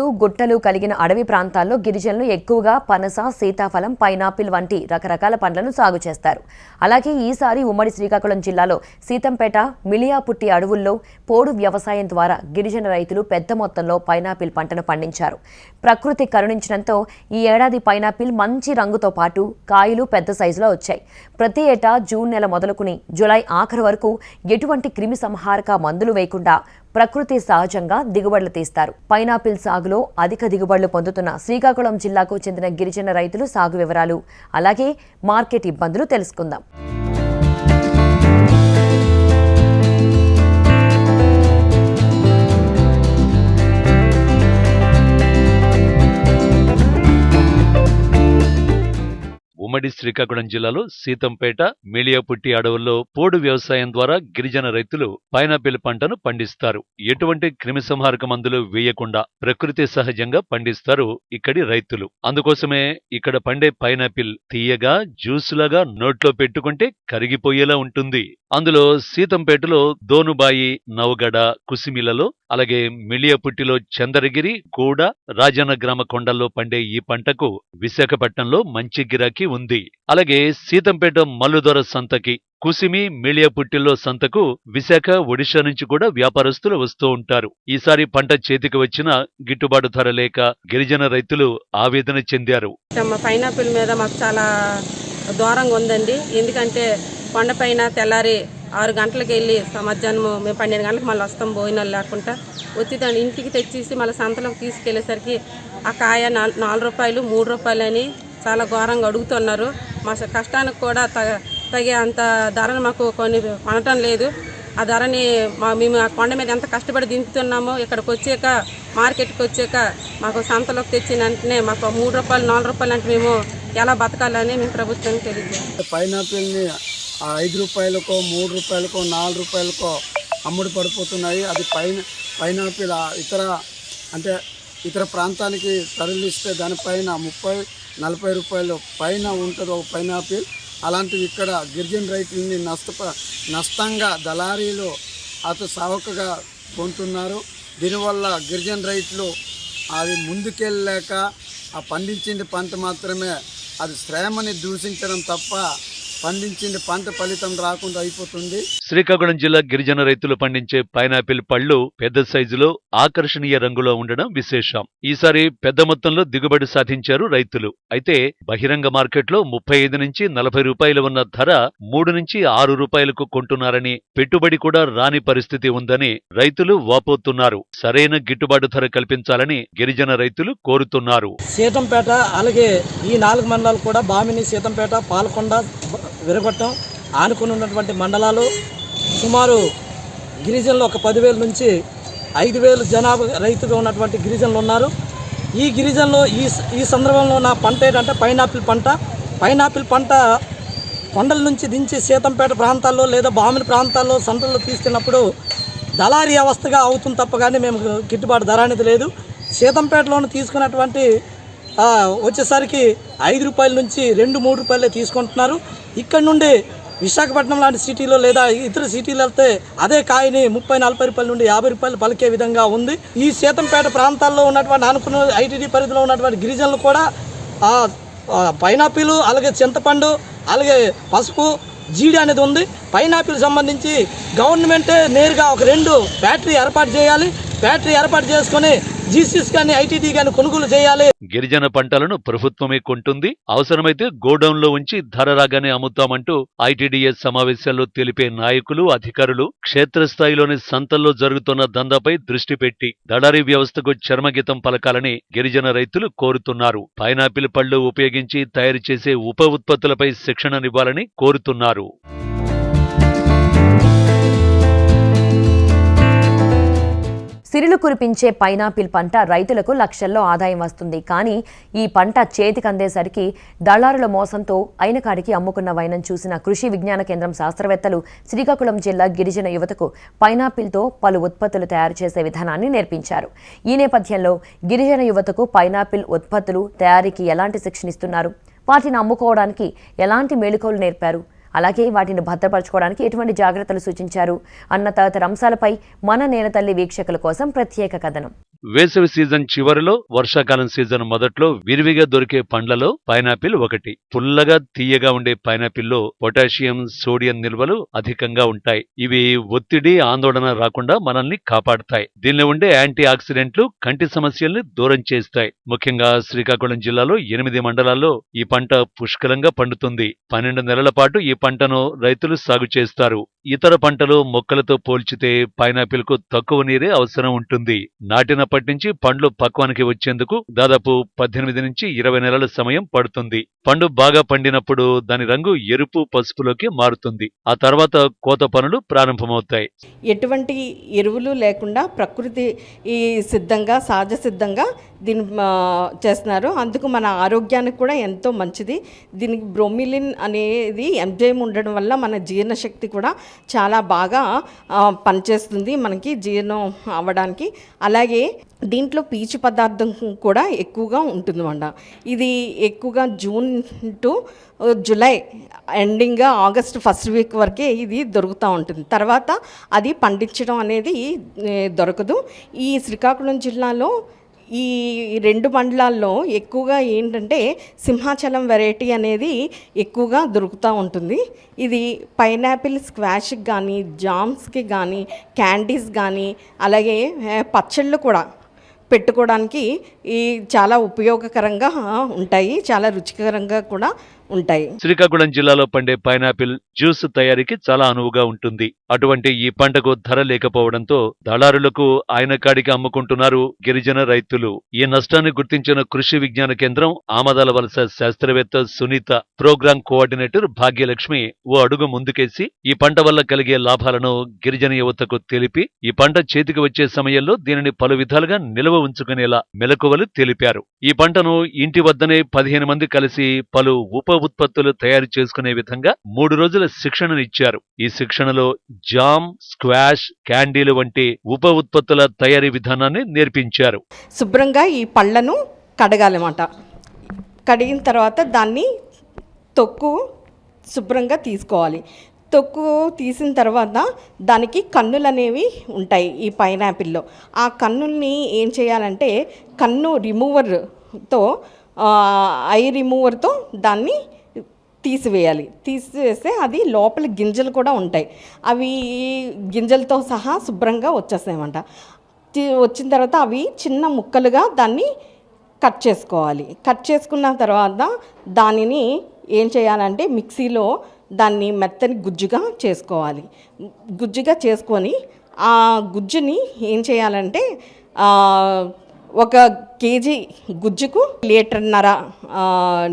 గుట్టలు కలిగిన అడవి ప్రాంతాల్లో గిరిజనులు ఎక్కువగా పనస సీతాఫలం పైనాపిల్ వంటి రకరకాల పండ్లను సాగు చేస్తారు. అలాగే ఈసారి ఉమ్మడి శ్రీకాకుళం జిల్లాలో సీతంపేట మిలియాపుట్టి అడవుల్లో పోడు వ్యవసాయం ద్వారా గిరిజన రైతులు పెద్ద మొత్తంలో పైనాపిల్ పంటను పండించారు. ప్రకృతి కరుణించడంతో ఈ ఏడాది పైనాపిల్ మంచి రంగుతో పాటు కాయలు పెద్ద సైజులో వచ్చాయి. ప్రతి ఏటా జూన్ నెల మొదలుకుని జులై ఆఖరు వరకు ఎటువంటి క్రిమి సంహారక మందులు వేయకుండా ప్రకృతి సహజంగా దిగుబడులు తీస్తారు. పైనాపిల్ సాగులో అధిక దిగుబడులు పొందుతున్న శ్రీకాకుళం జిల్లాకు చెందిన గిరిజన రైతులు సాగు వివరాలు. అలాగే మార్కెట్ ఇబ్బందులు తెలుసుకుందాం. ఉమ్మడి శ్రీకాకుళం జిల్లాలో సీతంపేట మేలియాపుట్టి అడవుల్లో పోడు వ్యవసాయం ద్వారా గిరిజన రైతులు పైనాపిల్ పంటను పండిస్తారు. ఎటువంటి క్రిమిసంహారక మందులు వేయకుండా ప్రకృతి సహజంగా పండిస్తారు ఇక్కడి రైతులు. అందుకోసమే ఇక్కడ పండే పైనాపిల్ తీయగా జ్యూసులాగా నోట్లో పెట్టుకుంటే కరిగిపోయేలా ఉంటుంది. అందులో సీతంపేటలో దోనుబాయి నవగడ కుసిమిలలో అలాగే మిలియపుట్టిలో చంద్రగిరి గూడ రాజన్న గ్రామ కొండల్లో పండే ఈ పంటకు విశాఖపట్నంలో మంచి గిరాకీ ఉంది. ఉంది. అలాగే సీతంపేట మల్లుదొర సంతకి కుసిమి మిలియపుట్టిలో సంతకు విశాఖ ఒడిశా నుంచి కూడా వ్యాపారస్తులు వస్తూ ఉంటారు. ఈసారి పంట చేతికి వచ్చిన గిట్టుబాటు ధర లేక గిరిజన రైతులు ఆవేదన చెందారు. మా పైనాపిల్ మీద మాకు చాలా దూరంగా ఉందండి. ఎందుకంటే కొండపైన తెల్లారి ఆరు గంటలకు వెళ్ళి మధ్యాహ్నం మేము పన్నెండు గంటలకు మళ్ళీ వస్తాం భోజనాలు లేకుండా. వచ్చి దాన్ని ఇంటికి తెచ్చేసి మళ్ళీ సంతలోకి తీసుకెళ్ళేసరికి ఆ కాయ నాలుగు రూపాయలు మూడు రూపాయలు అని చాలా ఘోరంగా అడుగుతున్నారు. మా కష్టానికి కూడా తగ తగే అంత ధరను మాకు కొన్ని కొనటం లేదు. ఆ ధరని మా మేము ఆ కొండ మీద ఎంత కష్టపడి దింపుతున్నామో ఇక్కడికి వచ్చాక మార్కెట్కి వచ్చాక మాకు సంతలోకి తెచ్చిన వెంటనే మాకు మూడు రూపాయలు నాలుగు రూపాయలు అంటే మేము ఎలా బతకాలని మేము ప్రభుత్వానికి తెలియజేస్తాం పైనాపిల్ని ఐదు రూపాయలకో మూడు రూపాయలకో నాలుగు రూపాయలకో అమ్ముడు పడిపోతున్నాయి. అది పైన పైనాపిల్ ఇతర అంటే ఇతర ప్రాంతానికి తరలిస్తే దానిపైన ముప్పై నలభై రూపాయలు పైన ఉంటుంది ఒక పైనాపిల్. అలాంటివి ఇక్కడ గిరిజన రైతుల్ని నష్ట నష్టంగా దళారీలు అత సావకగా కొంటున్నారు. దీనివల్ల గిరిజన రైతులు అది ముందుకెళ్ళలేక ఆ పండించింది పంట మాత్రమే అది శ్రమని దూషించడం తప్ప పండించింది పంట ఫలితం రాకుండా అయిపోతుంది. శ్రీకాకుళం జిల్లా గిరిజన రైతులు పండించే పైనాపిల్ పళ్ళు పెద్ద సైజులో ఆకర్షణీయ రంగులో ఉండడం విశేషం. ఈసారి పెద్ద మొత్తంలో దిగుబడి సాధించారు రైతులు. అయితే బహిరంగ మార్కెట్లో ముప్పై ఐదు నుంచి నలభై రూపాయలు ఉన్న ధర మూడు నుంచి ఆరు రూపాయలకు కొంటున్నారని పెట్టుబడి కూడా రాని పరిస్థితి ఉందని రైతులు వాపోతున్నారు. సరైన గిట్టుబాటు ధర కల్పించాలని గిరిజన రైతులు కోరుతున్నారు. సీతంపేట అలాగే ఈ నాలుగు మండలాలు కూడా బామిని సీతంపేట పాలకొండ విరగొట్టం ఆనుకుని ఉన్నటువంటి మండలాలు సుమారు గిరిజనులు ఒక పదివేల నుంచి ఐదు వేలు జనాభా రైతుగా ఉన్నటువంటి గిరిజనులు ఉన్నారు. ఈ గిరిజనులు ఈ ఈ సందర్భంలో నా పంట ఏంటంటే పైనాపిల్ పంట. పైనాపిల్ పంట కొండల నుంచి దించి సీతంపేట ప్రాంతాల్లో లేదా బామిని ప్రాంతాల్లో సంతల్లో తీసుకెళ్ళినప్పుడు దళారీ అవస్థగా అవుతుంది తప్ప కానీ మేము గిట్టుబాటు ధర అనేది లేదు. సీతంపేటలోను తీసుకున్నటువంటి వచ్చేసరికి ఐదు రూపాయల నుంచి రెండు మూడు రూపాయలే తీసుకుంటున్నారు. ఇక్కడ నుండి విశాఖపట్నం లాంటి సిటీలో లేదా ఇతర సిటీలు వెళ్తే అదే కాయని ముప్పై నలభై రూపాయల నుండి యాభై రూపాయలు పలికే విధంగా ఉంది. ఈ సీతంపేట ప్రాంతాల్లో ఉన్నటువంటి అనుకున్న ఐటీడీ పరిధిలో ఉన్నటువంటి గిరిజనులు కూడా ఆ, పైనాపిల్ అలాగే చింతపండు అలాగే పసుపు జీడి అనేది ఉంది. పైనాపిల్ సంబంధించి గవర్నమెంటే నేరుగా ఒక రెండు ఫ్యాక్టరీ ఏర్పాటు చేయాలి. ఫ్యాక్టరీ ఏర్పాటు చేసుకొని జీసీస్ కానీ ఐటీటీ కానీ కొనుగోలు చేయాలి. గిరిజన పంటలను ప్రభుత్వమే కొంటుంది. అవసరమైతే గోడౌన్లో ఉంచి ధర రాగానే అమ్ముతామంటూ ఐటీడీఎస్ సమావేశాల్లో తెలిపే నాయకులు అధికారులు క్షేత్రస్థాయిలోని సంతల్లో జరుగుతున్న దందాపై దృష్టి పెట్టి దళారీ వ్యవస్థకు చర్మగీతం పలకాలని గిరిజన రైతులు కోరుతున్నారు. పైనాపిల్ పళ్ళు ఉపయోగించి తయారు చేసే ఉప ఉత్పత్తులపై శిక్షణనివ్వాలని కోరుతున్నారు. సిరులు కురిపించే పైనాపిల్ పంట రైతులకు లక్షల్లో ఆదాయం వస్తుంది. కానీ ఈ పంట చేతికి అందేసరికి దళారుల మోసంతో అయిన కాడికి అమ్ముకున్న వైనం చూసిన కృషి విజ్ఞాన కేంద్రం శాస్త్రవేత్తలు శ్రీకాకుళం జిల్లా గిరిజన యువతకు పైనాపిల్తో పలు ఉత్పత్తులు తయారు చేసే విధానాన్ని నేర్పించారు. ఈ నేపథ్యంలో గిరిజన యువతకు పైనాపిల్ ఉత్పత్తులు తయారీకి ఎలాంటి శిక్షణ ఇస్తున్నారు? వాటిని అమ్ముకోవడానికి ఎలాంటి మేలుకోలు నేర్పారు? అలాగే వాటిని భద్రపరచుకోవడానికి ఎటువంటి జాగ్రత్తలు సూచించారు? అన్న తదితర అంశాలపై మన నేలతల్లి వీక్షకుల కోసం ప్రత్యేక కథనం. వేసవి సీజన్ చివరిలో వర్షాకాలం సీజన్ మొదట్లో విరివిగా దొరికే పండ్లలో పైనాపిల్ ఒకటి. పుల్లగా తీయగా ఉండే పైనాపిల్లో పొటాషియం సోడియం నిల్వలు అధికంగా ఉంటాయి. ఇవి ఒత్తిడి ఆందోళన రాకుండా మనల్ని కాపాడతాయి. దీనిలో ఉండే యాంటీ ఆక్సిడెంట్లు కంటి సమస్యల్ని దూరం చేస్తాయి. ముఖ్యంగా శ్రీకాకుళం జిల్లాలో ఎనిమిది మండలాల్లో ఈ పంట పుష్కలంగా పండుతుంది. పన్నెండు నెలల పాటు ఈ పంటను రైతులు సాగు చేస్తారు. ఇతర పంటలు మొక్కలతో పోల్చితే పైనాపిల్కు తక్కువ నీరే అవసరం ఉంటుంది. నాటినప్పటి నుంచి పండ్లు పక్వానికి వచ్చేందుకు దాదాపు పద్దెనిమిది నుంచి ఇరవై నెలల సమయం పడుతుంది. పండు బాగా పండినప్పుడు దాని రంగు ఎరుపు పసుపులోకి మారుతుంది. ఆ తర్వాత కోత పనులు ప్రారంభమవుతాయి. ఎటువంటి ఎరువులు లేకుండా ప్రకృతి ఈ సిద్ధంగా సహజ సిద్ధంగా దీన్ని చేస్తున్నారు. అందుకు మన ఆరోగ్యానికి కూడా ఎంతో మంచిది. దీనికి బ్రోమిలిన్ అనేది ఎంజైమ్ ఉండడం వల్ల మన జీర్ణశక్తి కూడా చాలా బాగా పనిచేస్తుంది మనకి జీర్ణం అవ్వడానికి. అలాగే దీంట్లో పీచు పదార్థం కూడా ఎక్కువగా ఉంటుందన్నమాట. ఇది ఎక్కువగా June to July ending August first week వరకే ఇది దొరుకుతూ ఉంటుంది. తర్వాత అది పండించడం అనేది దొరకదు. ఈ శ్రీకాకుళం జిల్లాలో ఈ రెండు మండలాల్లో ఎక్కువగా ఏంటంటే సింహాచలం వెరైటీ అనేది ఎక్కువగా దొరుకుతూ ఉంటుంది. ఇది పైనాపిల్ స్క్వాష్కి కానీ జామ్స్కి కానీ క్యాండీస్ కానీ అలాగే పచ్చళ్ళు కూడా పెట్టుకోవడానికి ఈ చాలా ఉపయోగకరంగా ఉంటాయి. చాలా రుచికరంగా కూడా ఉంటాయి. శ్రీకాకుళం జిల్లాలో పండే పైనాపిల్ జ్యూస్ తయారీకి చాలా అనువుగా ఉంటుంది. అటువంటి ఈ పంటకు ధర లేకపోవడంతో దళారులకు ఆయన కాడికి అమ్ముకుంటున్నారు గిరిజన రైతులు. ఈ నష్టాన్ని గుర్తించిన కృషి విజ్ఞాన కేంద్రం ఆమదాల వలస శాస్త్రవేత్త సునీత ప్రోగ్రాం కోఆర్డినేటర్ భాగ్యలక్ష్మి ఓ అడుగు ముందుకేసి ఈ పంట వల్ల కలిగే లాభాలను గిరిజన యువతకు తెలిపి ఈ పంట చేతికి వచ్చే సమయంలో దీనిని పలు విధాలుగా నిల్వ ఉంచుకునేలా మెలకువలు తెలిపారు. ఈ పంటను ఇంటి వద్దనే పదిహేను మంది కలిసి పలు ఉప ఉత్పత్తులు తయారు చేసుకునే విధంగా మూడు రోజుల శిక్షణను ఇచ్చారు ఈ శిక్షణలో జామ్ స్క్వాష్ క్యాండీలు వంటి ఉప ఉత్పత్తుల తయారీ విధానాన్ని నేర్పించారు. శుభ్రంగా ఈ పళ్ళను కడగాలన్నమాట. కడిగిన తర్వాత దాన్ని తొక్కు శుభ్రంగా తీసుకోవాలి. తొక్కు తీసిన తర్వాత దానికి కన్నులు అనేవి ఉంటాయి ఈ పైనాపిల్లో. ఆ కన్నుల్ని ఏం చేయాలంటే కన్ను రిమూవర్తో ఐ రిమూవర్తో దాన్ని తీసివేయాలి. తీసివేస్తే అది లోపల గింజలు కూడా ఉంటాయి. అవి గింజలతో సహా శుభ్రంగా వచ్చేస్తాయన్నమాట. వచ్చిన తర్వాత అవి చిన్న ముక్కలుగా దాన్ని కట్ చేసుకోవాలి. కట్ చేసుకున్న తర్వాత దానిని ఏం చేయాలంటే మిక్సీలో దాన్ని మెత్తని గుజ్జుగా చేసుకోవాలి. గుజ్జుగా చేసుకొని ఆ గుజ్జుని ఏం చేయాలంటే ఒక కేజీ గుజ్జుకు లీటర్న్నర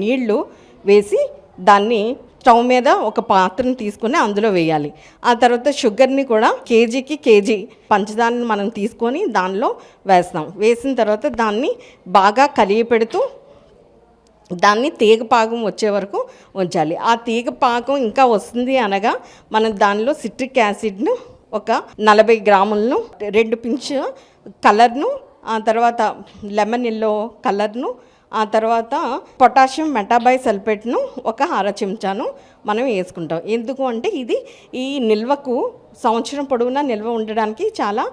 నీళ్ళు వేసి దాన్ని స్టవ్ మీద ఒక పాత్రను తీసుకొని అందులో వేయాలి. ఆ తర్వాత షుగర్ని కూడా కేజీకి కేజీ పంచదారని మనం తీసుకొని దానిలో వేస్తాం. వేసిన తర్వాత దాన్ని బాగా కలిగి పెడుతూ దాన్ని తీగ పాకం వచ్చే వరకు ఉంచాలి. ఆ తీగ పాకం ఇంకా వస్తుంది అనగా మనం దానిలో సిట్రిక్ యాసిడ్ను ఒక నలభై గ్రాములను రెండు పించ్ కలర్ను ఆ తర్వాత లెమన్ ఎల్లో కలర్ను ఆ తర్వాత పొటాషియం మెటాబై సల్ఫేట్ను ఒక అర చెంచాను మనం వేసుకుంటాం. ఎందుకు అంటే ఇది ఈ నిల్వకు సంవత్సరం పొడవునా నిల్వ ఉండడానికి చాలా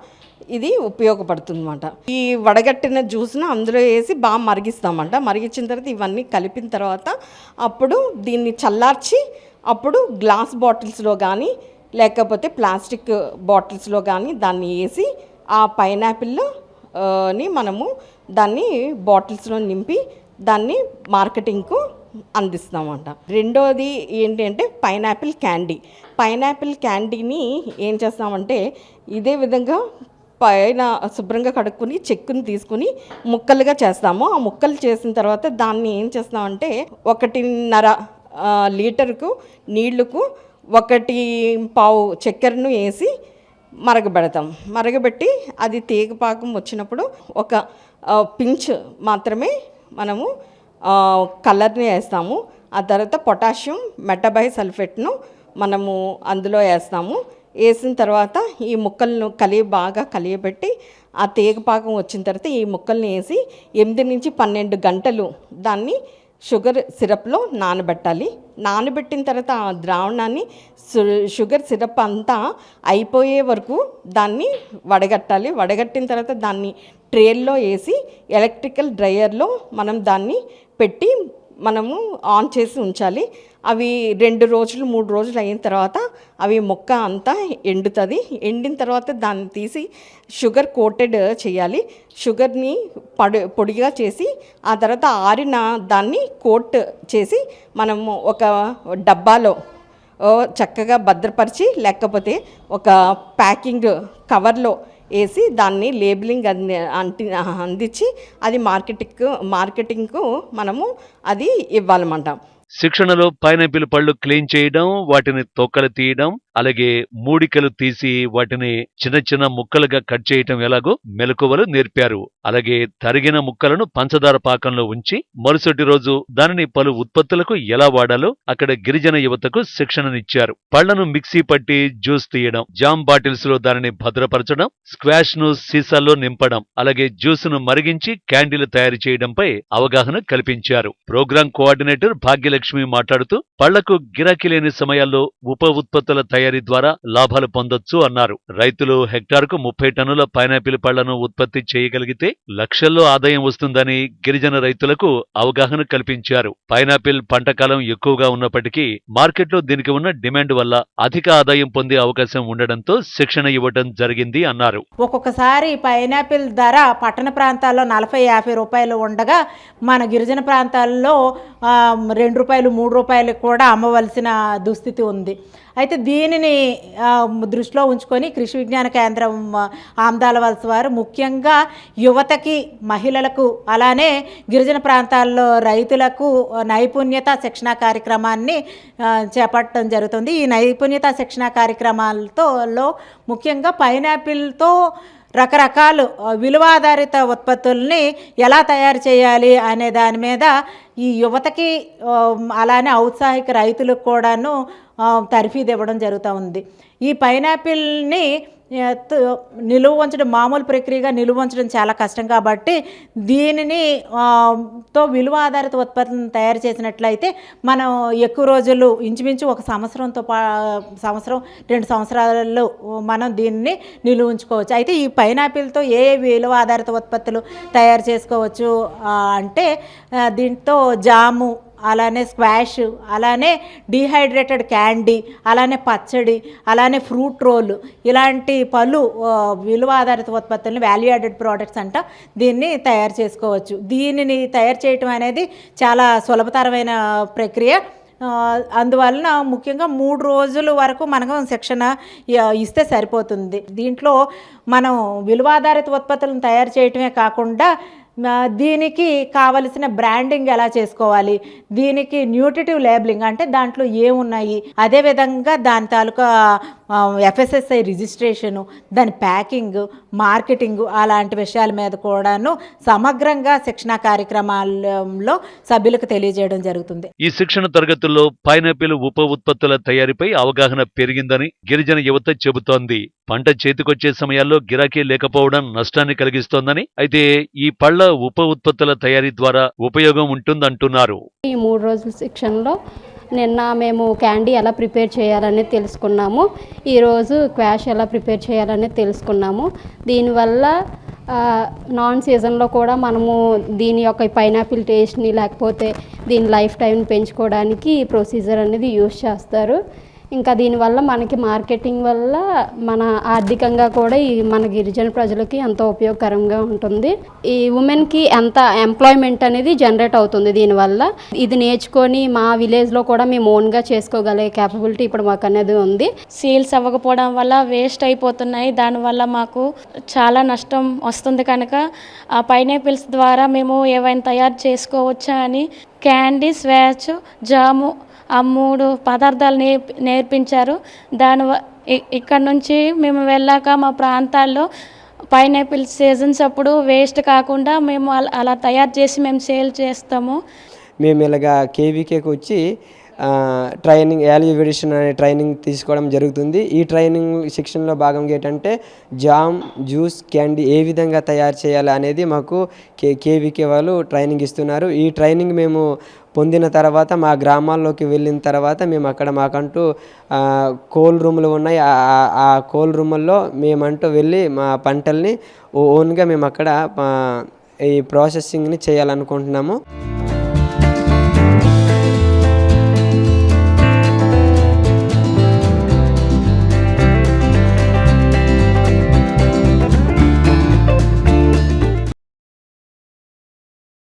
ఇది ఉపయోగపడుతుంది అనమాట ఈ వడగట్టిన జ్యూస్ను అందులో వేసి బాగా మరిగిస్తామంట. మరిగించిన తర్వాత ఇవన్నీ కలిపిన తర్వాత అప్పుడు దీన్ని చల్లార్చి అప్పుడు గ్లాస్ బాటిల్స్లో కానీ లేకపోతే ప్లాస్టిక్ బాటిల్స్లో కానీ దాన్ని వేసి ఆ పైనాపిల్లో ని మనము దాన్ని బాటిల్స్లో నింపి దాన్ని మార్కెటింగ్కు అందిస్తామంట రెండోది ఏంటి అంటే పైనాపిల్ క్యాండీ. పైనాపిల్ క్యాండీని ఏం చేస్తామంటే ఇదే విధంగా పైన శుభ్రంగా కడుక్కొని చెక్కుని తీసుకుని ముక్కలుగా చేస్తాము. ఆ ముక్కలు చేసిన తర్వాత దాన్ని ఏం చేస్తామంటే ఒకటిన్నర లీటర్కు నీళ్ళకు ఒకటి పావు చక్కెరను వేసి మరగబెడతాం. మరగబెట్టి అది తీగపాకం వచ్చినప్పుడు ఒక పించ్ మాత్రమే మనము కలర్ని వేస్తాము. ఆ తర్వాత పొటాషియం మెటబై సల్ఫేట్ను మనము అందులో వేస్తాము. వేసిన తర్వాత ఈ ముక్కలను కలిగి బాగా కలియబెట్టి ఆ తీగపాకం వచ్చిన తర్వాత ఈ ముక్కల్ని వేసి ఎనిమిది నుంచి పన్నెండు గంటలు దాన్ని షుగర్ సిరప్లో నానబెట్టాలి. నానబెట్టిన తర్వాత ఆ ద్రావణాన్ని షుగర్ సిరప్ అంతా అయిపోయే వరకు దాన్ని వడగట్టాలి. వడగట్టిన తర్వాత దాన్ని ట్రేల్లో వేసి ఎలక్ట్రికల్ డ్రయర్లో మనం దాన్ని పెట్టి మనము ఆన్ చేసి ఉంచాలి. అవి రెండు రోజులు మూడు రోజులు అయిన తర్వాత అవి మొక్క అంతా ఎండుతుంది. ఎండిన తర్వాత దాన్ని తీసి షుగర్ కోటెడ్ చేయాలి. షుగర్ని పడు పొడిగా చేసి ఆ తర్వాత ఆరిన దాన్ని కోట్ చేసి మనము ఒక డబ్బాలో చక్కగా భద్రపరిచి లేకపోతే ఒక ప్యాకింగ్ కవర్లో వేసి దాన్ని లేబులింగ్ అంది అంటి అందించి అది మార్కెటింగ్ మార్కెటింగ్కు మనము అది ఇవ్వాలన్నమాట. శిక్షణలో పైనాపిల్ పళ్ళు క్లీన్ చేయడం వాటిని తొక్కలు తీయడం అలాగే మూడికలు తీసి వాటిని చిన్న చిన్న ముక్కలుగా కట్ చేయటం ఎలాగో మెలకువలు నేర్పారు. అలాగే తరిగిన ముక్కలను పంచదార పాకంలో ఉంచి మరుసటి రోజు దానిని పలు ఉత్పత్తులకు ఎలా వాడాలో అక్కడ గిరిజన యువతకు శిక్షణనిచ్చారు. పళ్ళను మిక్సీ పట్టి జ్యూస్ తీయడం జామ్ బాటిల్స్లో దానిని భద్రపరచడం స్క్వాష్ను సీసాల్లో నింపడం అలాగే జ్యూస్ను మరిగించి క్యాండీలు తయారు చేయడంపై అవగాహన కల్పించారు. ప్రోగ్రాం కోఆర్డినేటర్ భాగ్యలక్ష్మి మాట్లాడుతూ పళ్ళకు గిరాకీ లేని సమయాల్లో ఉప ఉత్పత్తుల తయారీ ద్వారా లాభాలు పొందొచ్చు అన్నారు. రైతులు హెక్టార్కు ముప్పై టన్నుల పైనాపిల్ పళ్ళను ఉత్పత్తి చేయగలిగితే లక్షల్లో ఆదాయం వస్తుందని గిరిజన రైతులకు అవగాహన కల్పించారు. పైనాపిల్ పంట కాలం ఎక్కువగా ఉన్నప్పటికీ మార్కెట్లో దీనికి ఉన్న డిమాండ్ వల్ల అధిక ఆదాయం పొందే అవకాశం ఉండడంతో శిక్షణ ఇవ్వడం జరిగింది అన్నారు. ఒక్కొక్కసారి పైనాపిల్ ధర పట్టణ ప్రాంతాల్లో నలభై యాభై రూపాయలు ఉండగా మన గిరిజన ప్రాంతాల్లో రెండు రూపాయలు రూపాయలు మూడు రూపాయలు కూడా అమ్మవలసిన దుస్థితి ఉంది. అయితే దీనిని దృష్టిలో ఉంచుకొని కృషి విజ్ఞాన కేంద్రం ఆమ్దాల వలస వారు ముఖ్యంగా యువతకి మహిళలకు అలానే గిరిజన ప్రాంతాల్లో రైతులకు నైపుణ్యత శిక్షణ కార్యక్రమాన్ని చేపట్టడం జరుగుతుంది. ఈ నైపుణ్యత శిక్షణ కార్యక్రమాలతో ముఖ్యంగా పైనాపిల్తో రకరకాలు విలువాధారిత విలువ ఆధారిత ఉత్పత్తుల్ని ఎలా తయారు చేయాలి అనే దాని మీద ఈ యువతకి అలానే ఔత్సాహిక రైతులకు కూడాను ఆ, తర్ఫీదు ఇవ్వడం జరుగుతూ ఉంది. ఈ పైనాపిల్ని నిలువ ఉంచడం మామూలు ప్రక్రియగా నిలువ ఉంచడం చాలా కష్టం కాబట్టి దీనిని తో విలువ ఆధారిత ఉత్పత్తులను తయారు చేసినట్లయితే మనం ఎక్కువ రోజులు ఇంచుమించు ఒక సంవత్సరంతో పా సంవత్సరం రెండు సంవత్సరాలలో మనం దీన్ని నిలువ ఉంచుకోవచ్చు. అయితే ఈ పైనాపిల్తో ఏ విలువ ఆధారిత ఉత్పత్తులు తయారు చేసుకోవచ్చు అంటే దీంతో జాము అలానే స్క్వాష్ అలానే డీహైడ్రేటెడ్ క్యాండీ అలానే పచ్చడి అలానే ఫ్రూట్ రోల్. ఇలాంటి పలు విలువ ఆధారిత ఉత్పత్తులను వాల్యూ యాడెడ్ ప్రోడక్ట్స్ అంట దీన్ని తయారు చేసుకోవచ్చు. దీనిని తయారు చేయటం అనేది చాలా సులభతరమైన ప్రక్రియ. అందువలన ముఖ్యంగా మూడు రోజుల వరకు మనకు శిక్షణ ఇస్తే సరిపోతుంది. దీంట్లో మనం విలువాధారిత ఉత్పత్తులను తయారు చేయటమే కాకుండా దీనికి కావలసిన బ్రాండింగ్ ఎలా చేసుకోవాలి? దీనికి న్యూట్రిటివ్ లేబులింగ్ అంటే దాంట్లో ఏమున్నాయి? అదేవిధంగా దాని తాలూకా ఎఫ్ఎస్ఎస్ఐ రిజిస్ట్రేషను దాని ప్యాకింగ్ మార్కెటింగ్ అలాంటి విషయాల మీద కూడాను సమగ్రంగా శిక్షణా కార్యక్రమాలలో సభ్యులకు తెలియజేయడం జరుగుతుంది. ఈ శిక్షణ తరగతుల్లో పైనాపిల్ ఉప ఉత్పత్తుల తయారీపై అవగాహన పెరిగిందని గిరిజన యువత చెబుతోంది. పంట చేతికొచ్చే సమయాల్లో గిరాకీ లేకపోవడం నష్టాన్ని కలిగిస్తోందని అయితే ఈ పళ్ళ ఉప ఉత్పత్తుల తయారీ ద్వారా ఉపయోగం ఉంటుందంటున్నారు. ఈ మూడు రోజుల శిక్షణలో నిన్న మేము క్యాండీ ఎలా ప్రిపేర్ చేయాలని తెలుసుకున్నాము. ఈరోజు క్వాష్ ఎలా ప్రిపేర్ చేయాలని తెలుసుకున్నాము. దీనివల్ల నాన్ సీజన్లో కూడా మనము దీని యొక్క పైనాపిల్ టేస్ట్ని లేకపోతే దీని లైఫ్ టైంని పెంచుకోవడానికి ఈ ప్రొసీజర్ అనేది యూస్ చేస్తారు. ఇంకా దీనివల్ల మనకి మార్కెటింగ్ వల్ల మన ఆర్థికంగా కూడా ఈ మన గిరిజన ప్రజలకి ఎంతో ఉపయోగకరంగా ఉంటుంది. ఈ ఉమెన్కి ఎంత ఎంప్లాయ్మెంట్ అనేది జనరేట్ అవుతుంది దీనివల్ల. ఇది నేర్చుకొని మా విలేజ్లో కూడా మేము ఓన్గా చేసుకోగలిగే క్యాపబిలిటీ ఇప్పుడు మాకు అనేది ఉంది. సేల్స్ అవ్వకపోవడం వల్ల వేస్ట్ అయిపోతున్నాయి. దానివల్ల మాకు చాలా నష్టం వస్తుంది కనుక ఆ పైనాపిల్స్ ద్వారా మేము ఏవైనా తయారు చేసుకోవచ్చా అని క్యాండీ స్వాచ్ జాము ఆ మూడు పదార్థాలు నేర్పి నేర్పించారు. దాని వ- ఇక్కడ నుంచి మేము వెళ్ళాక మా ప్రాంతాల్లో పైనాపిల్ సీజన్స్ అప్పుడు వేస్ట్ కాకుండా మేము అలా అలా తయారు చేసి మేము సేల్ చేస్తాము. మేము ఇలాగా కేవీకేకి వచ్చి ట్రైనింగ్ వాల్యూ అనే ట్రైనింగ్ తీసుకోవడం జరుగుతుంది. ఈ ట్రైనింగ్ శిక్షణలో భాగంగా ఏంటంటే జామ్ జ్యూస్ క్యాండీ ఏ విధంగా తయారు చేయాలి అనేది మాకు కే కేవీకే వాళ్ళు ట్రైనింగ్ ఇస్తున్నారు. ఈ ట్రైనింగ్ మేము పొందిన తర్వాత మా గ్రామాల్లోకి వెళ్ళిన తర్వాత మేము అక్కడ మాకంటూ కోల్ రూములు ఉన్నాయి. ఆ- కోల్ రూముల్లో మేమంటూ వెళ్ళి మా పంటల్ని ఓన్గా మేము అక్కడ ఈ ప్రాసెసింగ్ని చేయాలనుకుంటున్నాము.